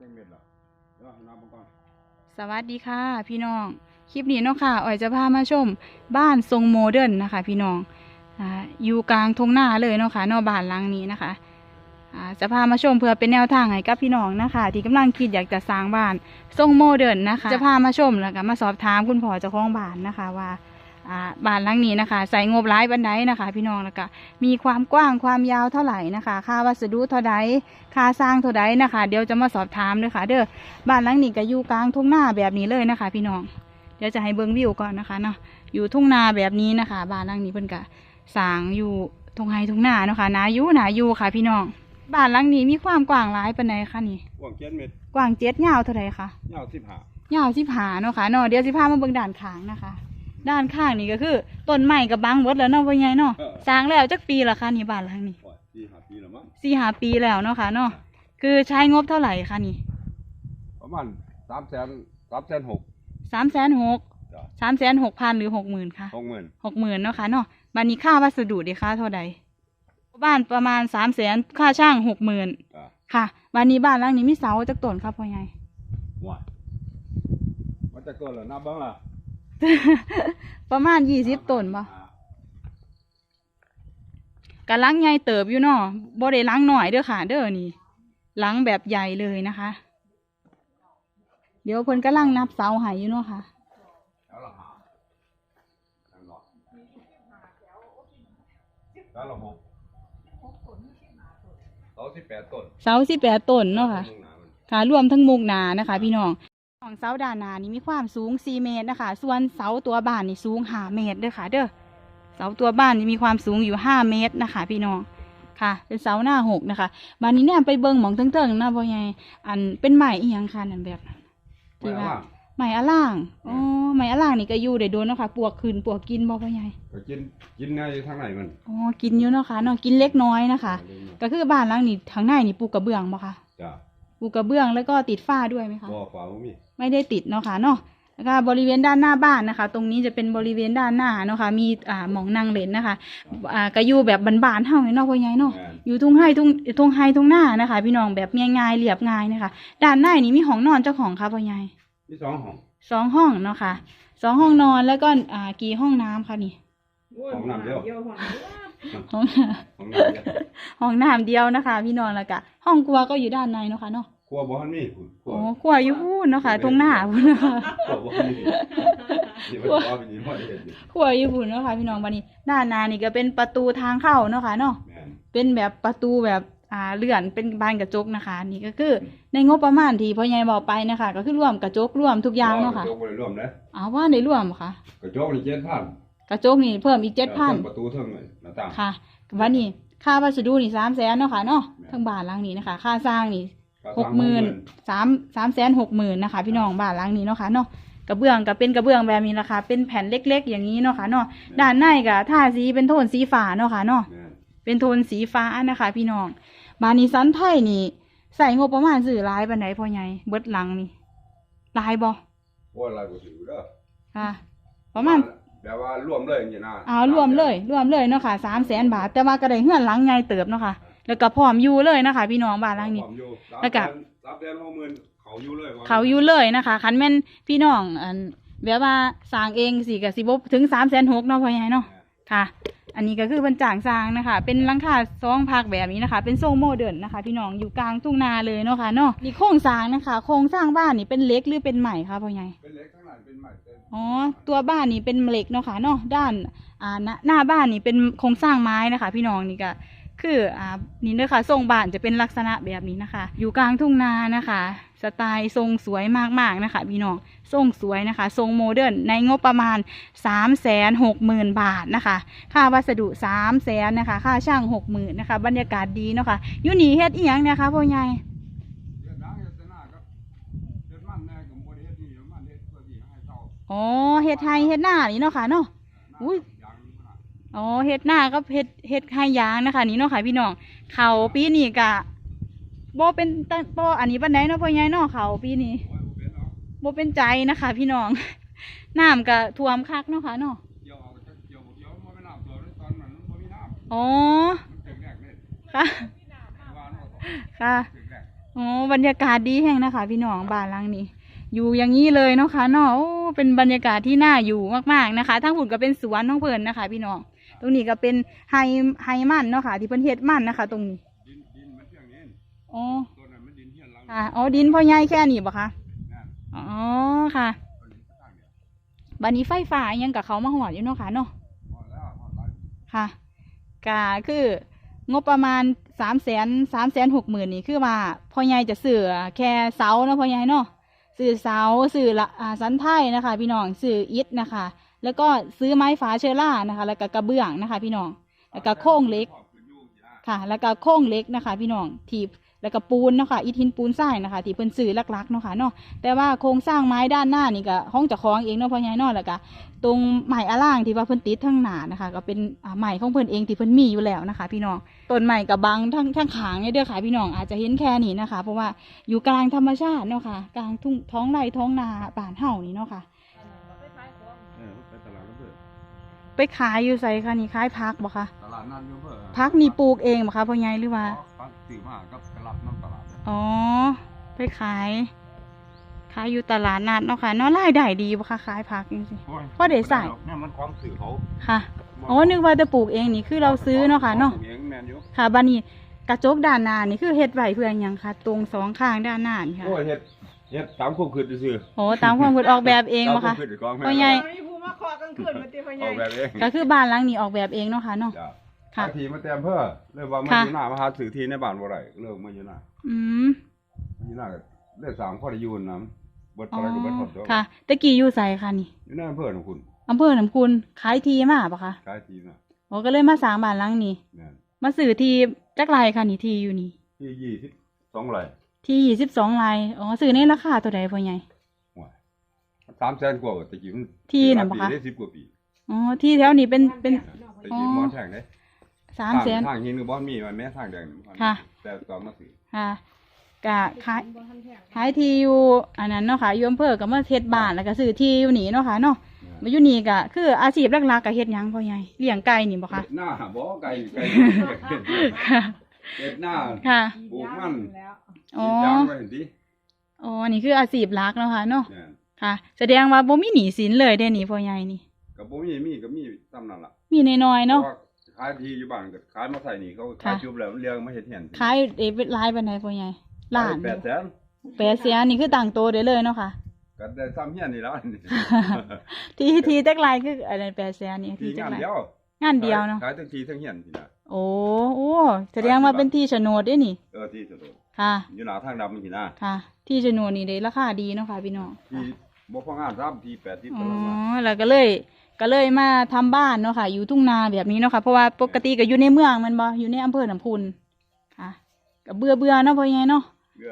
จังเม็ดหรอเดี๋ยวนับมันก่อนสวัสดีค่ะ พี่น้อง คลิปนี้เนาะค่ะอ๋อยจะพามาชม บ้านทรงโมเดิร์นนะคะ พี่น้องอยู่กลางทุ่งนาเลยเนาะค่ะนอกบ้านหลังนี้นะคะจะพามาชมเพื่อเป็นแนวทางให้กับพี่น้องนะคะ ที่กำลังคิดอยากจะสร้างบ้านทรงโมเดิร์นนะคะ จะพามาชมแล้วก็มาสอบถามคุณพ่อเจ้าของบ้านนะคะว่า บ้านหลังนี้นะคะ ใส่งบร้ายบันไดนะคะ พี่น้องแล้วก็มีความกว้างความยาวเท่าไหร่นะคะ ค่าวัสดุเท่าใดค่าสร้างเท่าใดนะคะ เดี๋ยวจะมาสอบถามด้วยค่ะ เด้อบ้านหลังนี้ก็อยู่กลางทุ่งนาแบบนี้เลยนะคะ พี่น้อง เดี๋ยวจะให้เบิ้งวิวก่อนนะคะเนาะอยู่ทุ่งนาแบบนี้นะคะบ้านหลังนี้เพิ่นก็สร้างอยู่ทุ่งไฮทุ่งนาเนาะค่ะนาอยู่นาอยู่ค่ะ พี่น้องบ้านหลังนี้มีความกว้างหลายปานใดคะนี่กว้างเจ็ดเม็ดกว้างเจ็ดยาวเท่าไหร่คะยาวสิบห้ายาวสิบหาเนาะค่ะเนาะเดี๋ยวสิพามาเบิ่งด้านข้างนะคะ ด้านข้างนี่ก็คือต้นไม้กับบังเบิดแล้วเนาะว่าไงเนาะสร้างแล้วจักปีละคะนี่บ้านหลังนี้โอ้ยสี่ห้าปีแล้วมั้งสี่หาปีแล้วเนาะค่ะเนาะคือใช้งบเท่าไหร่คะนี่ประมาณสามแสนสามแสนหกสามแสนหกจ้ะสามแสนหกพันหรือหกหมื่นคะหกหมื่นหกหมื่นเนาะค่ะเนาะบันนี้ค่าวัสดุดีค่าเท่าใดบ้านประมาณสามแสนค่าช่างหกหมื่นจ้ะค่ะบันนี้บ้านหลังนี้มีเสาจากต้นครับพ่อใหญ่ว้ายมันจะเกินเหรอนับบ้างล่ะ ประมาณยี่สิบต้นบ่กะลังใหญ่เติบอยู่เนาะบ่ได้ลังหน่อยเด้อค่ะ เด้อนี่ลังแบบใหญ่เลยนะคะ เดี๋ยวเพิ่นกำลังนับเสาให้อยู่เนาะค่ะแล้วละห้าสองสิบแปดต้นเสาสิบแปดต้นเนาะค่ะมุ่งหน้ามันค่ะรวมทั้งมุกนานะคะ พี่น้อง ของเสาด้านหน้านี่มีความสูง 4 เมตรนะคะ ส่วนเสาตัวบ้านนี่สูง 5 เมตรเด้อค่ะ เด้อ เสาตัวบ้านนี่มีความสูงอยู่ 5 เมตรนะคะ พี่น้อง ค่ะ เป็นเสาหน้าหกนะคะบ้านนี้เนี่ยไปเบิ่งหมองเติงๆนะพ่อใหญ่อันเป็นไม้อีหยังค่ะนั่นแบบนั้นไม่ที่เอาว่าว่าไม้อะล่างอ๋อไม้อะล่างนี่ก็อยู่ได้โดนเนาะค่ะ ปวกขึ้นปวกกินบ่พ่อใหญ่ก็กิน กินในทางไหนมัน อ๋อ กินอยู่เนาะค่ะเนาะ กินเล็กน้อยนะคะ ก็คือบ้านหลังนี้ทางในนี่ปลูกกระเบื้องบ่คะจ้ะ ปลูกกระเบื้องแล้วก็ติดฝ้าด้วยไหมคะ บ่ขวาบ่มี ไม่ได้ติดเนาะค่ะเนาะแล้วก็บริเวณด้านหน้าบ้านนะคะ ตรงนี้จะเป็นบริเวณด้านหน้าเนาะค่ะมีอ่าหมองนางเล่นนะคะอ่าก็อยู่แบบบานๆเท่านี้เนาะพ่อใหญ่เนาะแม่นอยู่ทุ่งไห้ทุ่งทุ่งไห้ทุ่งหน้านะคะ พี่น้องแบบง่ายๆเรียบง่ายนะคะ ด้านในนี่มีห้องนอนเจ้าของค่ะพ่อใหญ่มีสองห้องสองห้องเนาะค่ะสองห้องนอนแล้วก็อ่ากี่ห้องน้ำคะนี่ห้องน้ำเดียวห้องน้ห้องน้ำเดียวำห้องน้ำเดียวนะคะ พี่น้องแล้วก็ห้องครัวก็อยู่ด้านในเนาะค่ะเนาะ ครัวบ่ทันมีพุ่นครัวโอ้ครัวอยู่พูนเนาะค่ะทุ่งหน้าพูนเนาะค่ะครัวบ่ทันมีนี่มันว่าเป็นยี่ห้อเด็ดอยู่ครัวอยู่พูนเนาะค่ะพี่น้องวันนี้ด้านหน้านี่ก็เป็นประตูทางเข้าเนาะค่ะเนาะแม่นเป็นแบบประตูแบบอ่าเลื่อนเป็นบานกระจกนะคะ นี่ก็คือในงบประมาณที่พ่อใหญ่บอกไปนะคะ ก็คือรวมกระจกรวมทุกอย่างเนาะค่ะกระจกบ่ได้รวมนะเอาว่าในรวมบ่ค่ะ กระจกนี่เจ็ดพันกระจกนี่เพิ่มอีกเจ็ดพัน ประตูเท่านั้นหน้าต่าง ค่ะวันนี้ค่าวัสดุนี่สามแสนเนาะค่ะเนาะทั้งบ้านหลังนี้นะคะ ค่าสร้างนี่ หกหมื่นสามสามแสนหกหมื่นนะคะ พี่น้องบ้านหลังนี้เนาะค่ะเนาะกระเบื้องก็เป็นกระเบื้องแบบนี้นะคะเป็นแผ่นเล็ก ๆ อย่างนี้เนาะค่ะเนาะด้านในก็ทาสีเป็นโทนสีฟ้าเนาะค่ะเนาะแม่นเป็นโทนสีฟ้านะคะ พี่น้องบานิสันไทยนี่ใส่งบประมาณซื้อหลายปานไหนพ่อใหญ่เบิดหลังนี่หลายบ่โอ้ยหลายกว่าสิเด้อค่ะ ประมาณแบบว่ารวมเลยอย่างนี้นะเอารวมเลย รวมเลยเนาะค่ะสามแสนบาท แต่ว่าก็ได้เฮือนหลังใหญ่เติบเนาะค่ะ แล้วก็พร้อมอยู่เลยนะคะ พี่น้องบ้านหลังนี้ ผมอยู่แล้วก็สามเดือนหกหมื่นเขาอยู่เลยว่เขาอยู่เลยนะคะคันแม่นพี่น้องอันแบบว่าสร้างเองสิก็สิบ่ถึงสามแสนหกเนาะพ่อใหญ่เนาะค่ะ อันนี้ก็คือเป็นจ่างสร้างนะคะ เป็นหลังคาซองพักแบบนี้นะคะ เป็นทรงโมเดิร์นนะคะ พี่น้องอยู่กลางทุ่งนาเลยเนาะค่ะเนาะนี่โครงสร้างนะคะ โครงสร้างบ้านนี่เป็นเหล็กหรือเป็นใหม่คะพ่อใหญ่ เป็นเล็กข้างหลังเป็นใหม่เต็มอ๋อ ตัวบ้านนี่เป็นเหล็กเนาะค่ะเนาะด้านอ่าหน้าหน้าบ้านนี่เป็นโครงสร้างไม้นะคะ พี่น้องนี่ก็ คืออ่านี่เด้อค่ะทรงบ้านจะเป็นลักษณะแบบนี้นะคะ อยู่กลางทุ่งนานะคะ สไตล์ทรงสวยมากๆนะคะพี่น้องทรงสวยนะคะ ทรงโมเดิร์นในงบประมาณ3ามแสนหกหมื่นบาทนะคะ ค่าวัสดุ3ามแสนนะคะ ค่าช่างหกหมื่นนะคะ บรรยากาศดีเนาะค่ะอยู่นี่เฮ็ดอีหยังเนี่ยคะพ่อใหญ่เดือนดังเดือนหน้าครับเดือนมันแน่กับโมเดลนี่มันเฮ็ดเพื่อที่ให้เท่าอ๋อเฮ็ดไฮเฮ็ดหน้านี่เนาะค่ะเนาะอุ้ยางขนาด อ๋อเฮ็ดหน้าก็เฮ็ดเฮ็ดให้ยางนะคะ นี่เนาะค่ะพี่น้องเขาปีนี้กะโบเป็นตั้งบ่อันนี้ปานใดเนาะพ่อใหญ่เนาะเขาปีนี้โบเป็นใจนะคะ พี่น้องน้ำก็ท่วมคักเนาะค่ะเนาะเกี่ยวเอาจักเกี่ยวบ่เกี่ยวมันบ่แม่นน้ำตัวเลยตอนนั้นมันบ่มีน้ำอ๋อมันตึกแรกเลยค่ะค่ะอ๋อบรรยากาศดีแห้งนะคะ พี่น้องบ้านหลังนี้อยู่อย่างนี้เลยเนาะค่ะเนาะเป็นบรรยากาศที่น่าอยู่มากๆนะคะ ทั้งผุนก็เป็นสวนน้องเพิ่นนะคะ พี่น้อง ตรงนี้ก็เป็นไฮไฮมันเนาะค่ะ ที่เพิ่นเฮ็ดมันนะคะ ตรงนี้ดินดินมันเที่ยงนี้อ๋อตัวนั้นมันดินเที่ยงหลังค่ะอ๋อดินพ่อใหญ่แค่นี้บ่คะนั่นอ๋อค่ะตัวนี้ข้างเดียวบัดนี้ไฟฟ้าอิหยังกับเขามาหอดอยู่เนาะค่ะเนาะพอแล้วพอแล้วค่ะก็คืองบประมาณสามแสนสามแสนหกหมื่นนี่คือว่าพ่อใหญ่จะซื้อแค่เสาเนาะพ่อใหญ่เนาะซื้อเสาซื้อละอ่าสันไทยนะคะ พี่น้องซื้ออิฐนะคะ แล้วก็ซื้อไม้ฝาเชอร่านะคะ แล้วก็กระเบื้องนะคะ พี่น้องแล้วก็โครงเล็กค่ะ แล้วก็โครงเล็กนะคะ พี่น้องทีบแล้วก็ปูนเนาะค่ะอิฐหินปูนทรายนะคะที่เพิ่นซื้อหลักๆเนาะค่ะเนาะแต่ว่าโครงสร้างไม้ด้านหน้านี่ก็ห้องจะคล้าของเองเนาะพ่อใหญ่เนาะแล้วก็ตรงไม้อาล่างที่ว่าเพิ่นติดทั้งหนานะคะ ก็เป็นไม้ของเพิ่นเองที่เพิ่นมีอยู่แล้วนะคะ พี่น้องต้นไม้กับบังทั้งทั้งขางเนี่ยเด้อค่ะพี่น้องอาจจะเห็นแค่นี้นะคะ เพราะว่าอยู่กลางธรรมชาติเนาะค่ะกลางทุ่งท้องไร่ท้องนาป่านเฮานี่เนาะค่ะ ไปขายอยู่ไสคะนี่ขายพักบ่คะตลาดนัดน้ำเพื่อพักนี่ปลูกเองบ่คะพ่อใหญ่หรือว่าพักตื่นมากับกระลับน้ำตลาดอ๋อไปขายขายอยู่ตลาดนัดเนาะค่ะเนาะรายได้ดีบ่คะขายผักจริงโอ้ยพอได้ใส่เนี่ยมันความสื่อเขาๆค่ะอ๋อนึกว่าจะปลูกเองนี่คือเราซื้อเนาะค่ะเนาะปลูกเองแมนอยู่ค่ะบัดนี้กระจกด้านหน้านี่คือเฮ็ดไว้เพื่อหยังคะตรงสองข้างด้านหน้านี่ค่ะโอ้ยเฮ็ดเฮ็ดตามความคิดซื่อโอ้ตามความคิดออกแบบเองตามบ่ควาคะมคิดของแม่พ่อใหญ่ มีผู้มาขอกลางคืนมาตีพ่อใหอญ่อกแบบเองก็คือบ้านหลังนี้ออกแบบเองเนาะค่ะเนาะ จ้ะค่ะบางทีมาเต็มเพื่อเลยว่ามาค่ะ อยู่หน้ามาหาสื่อที่ในบ้านบ่ได้เลิกมาอยู่หน้าอืมอยู่หน้าก็ได้สร้างพ่อได้อยู่นํเบิดอ๋ออะไรก็เบิดหมดเด้อค่ะตะกี้อยู่ไสคะนี่อยู่หน้าอำเภอของคุณอำเภอหนำคุณขายทีมาปะคะขายทีน่ะโอ้ก็เลยมาสร้างบ้านหลังนี้นั่นมาซื้อที่จักไรค่ะนี่ที่อยู่นี่ที่22ไร่ที่ยี่สิบสองลายอ๋อซื้อในราคาตัวใดพ่อใหญ่ห่วย 300,000กว่าตะกี้มันที่น่ะบ่คะได้10กว่าปีอ๋อที่แถวนี้เป็นเป็น ตะกี้มอนแท่งเด้สามแสน ทางหินก็บ่มีมันแม้ทางแดงนี่มันค่ะ แต่ตอนมาซื้อค่ะกะขายขายที่อยู่อันนั้นเนาะค่ะอยู่อำเภอกับมาเฮ็ดบ้านแล้วก็ซื้อที่อยู่นี่เนาะค่ะเนาะมาอยู่นี่ก็คืออาชีพหลักๆก็เฮ็ดหยังพ่อใหญ่เลี้ยงไก่นี่บ่คะเฮ็ดหน้าบ่ไก่ไก่ค่ะ เฮ็ดหน้า ค่ะปลูกมัน แล้ว อ๋อกรีดยางไว้เห็นดิอ๋อนี่คืออาชีพหลักเนาะค่ะเนาะ เนี่ย ค่ะ แสดงว่าบ่มีหนี้สินเลยเด้นี่พ่อใหญ่นี่ก็บ่มีมีก็มีซ้ำนั่นล่ะมีน้อยๆเนาะ พรว่ขายที่อยู่บ้านก็ขายมาใส่นี่เขาค่ะขายจุบแล้วมันเลี้ยงมาเฮ็ดเหียนขายเอ้เป็นลายปานใดพ่อใหญ่ล้านแปดแสนแปดแสนนี่คือต่างโตได้เลยเนาะค่ะ ก็ได้ซ้ำเฮียนนี่แล้วนี่ทีทีจักลายคืออะไรแปดแสนนี่ที่ทีจักงานลายเดียวงานเดียวเนาะขายทั้งที่ทั้งเฮียนนี่นะโอ้โอ้แสดงว่าเป็นที่โฉนดด้วยนี่ เออที่สุดค่ะ อยู่หน้าทางดำนี่นะค่ะ ที่โฉนดนี่ได้ราคาดีเนาะค่ะพี่น้องที่ บ่พองานซ้ำที่80อ๋ตารางวาอแล้วก็เลยก็เลยมาทำบ้านเนาะค่ะ อยู่ทุ่งนาแบบนี้เนาะค่ะ เพราะว่าปกติก็อยู่ในเมืองแมันบ่อยู่ในอำเภอหนำพุนค่ะก็เบื่อเบื่อๆเนาะพ่อใหญ่เนาะ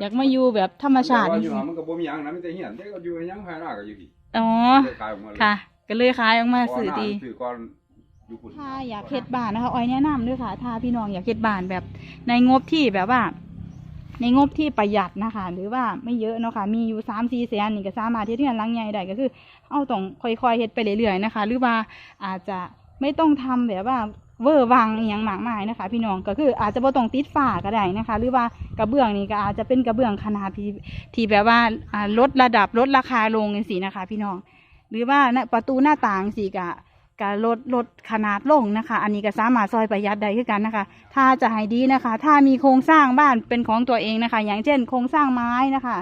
อยากมาอยู่แบบธรรมชาติแต่นี่ว่าอยู่สิหามันก็บ่มีหยังนะมีแต่เฮียนแต่ก็อยู่หยังภายหน้าก็อยู่ที่อ๋อได้ขายออกมาเลยค่ะ ก็เลยขายออกมาก่อนสื่อหน้าดีซื้อก่อนอยู่พุ่นถ้าอยากเฮ็ดบ้านนะคะออยแนะนำด้วยค่ะ ถ้าพี่น้องอยากเฮ็ดบ้านแบบในงบที่แบบว่า ในงบที่ประหยัดนะคะ หรือว่าไม่เยอะเนาะค่ะมีอยู่สามสี่แสนนี่ก็สามารถเฮ็ดเรือนลังใหญ่ได้ก็คือ เอาต้องค่อยๆเฮ็ดไปเรื่อยๆนะคะ หรือว่าอาจจะไม่ต้องทำแบบว่าเวอร์วังอย่างมากมายนะคะ พี่น้องก็คืออาจจะบ่ต้องติดฝาก็ได้นะคะ หรือว่ากระเบื้องนี่ก็อาจจะเป็นกระเบื้องขนาดที่ที่แบบว่าลดระดับลดราคาลงจังซี่นะคะ พี่น้อง หรือว่าหน้าประตูหน้าต่างสิกะ กะลดลดขนาดลงนะคะ อันนี้ก็สามารถซอยประหยัดได้คือกันนะคะ ถ้าจะให้ดีนะคะ ถ้ามีโครงสร้างบ้านเป็นของตัวเองนะคะ อย่างเช่น โครงสร้างไม้นะคะ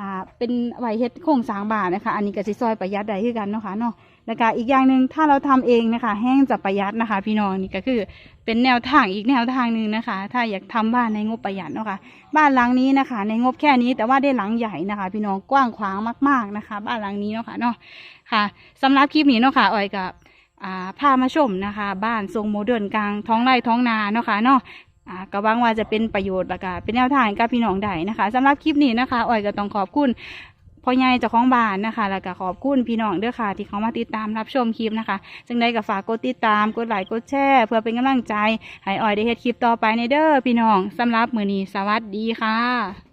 อ่าเป็นไวเฮ็ดโครงสร้างบ้านนะคะ อันนี้ก็สิซอยประหยัดได้คือกันเนาะค่ะเนาะแล้วก็อีกอย่างหนึ่งถ้าเราทำเองนะคะ แห้งจะประหยัดนะคะ พี่น้องนี่ก็คือเป็นแนวทางอีกแนวทางหนึ่งนะคะ ถ้าอยากทำบ้านในงบประหยัดเนาะค่ะบ้านหลังนี้นะคะ ในงบแค่นี้แต่ว่าได้หลังใหญ่นะคะ พี่น้องกว้างขวางมาก ๆนะคะ บ้านหลังนี้เนาะค่ะเนาะค่ะสำหรับคลิปนี้เนาะค่ะออยกับ พามาชมนะคะ บ้านทรงโมเดิร์นกลางท้องไร่ท้องนาเนาะค่ะเนาะก็หวังว่าจะเป็นประโยชน์และก็เป็นแนวทางกับพี่น้องได้นะคะสำหรับคลิปนี้นะคะออยก็ต้องขอบคุณพ่อใหญ่เจ้าของบ้านนะคะ แล้วก็ขอบคุณพี่น้องเด้อค่ะ ที่เขามาติดตามรับชมคลิปนะคะจึงได้ก็ฝากกดติดตามกดไลค์กดแชร์เพื่อเป็นกำลังใจให้ออยได้เฮ็ดคลิปต่อไปในเด้อพี่น้องสำหรับมือนี้สวัสดีค่ะ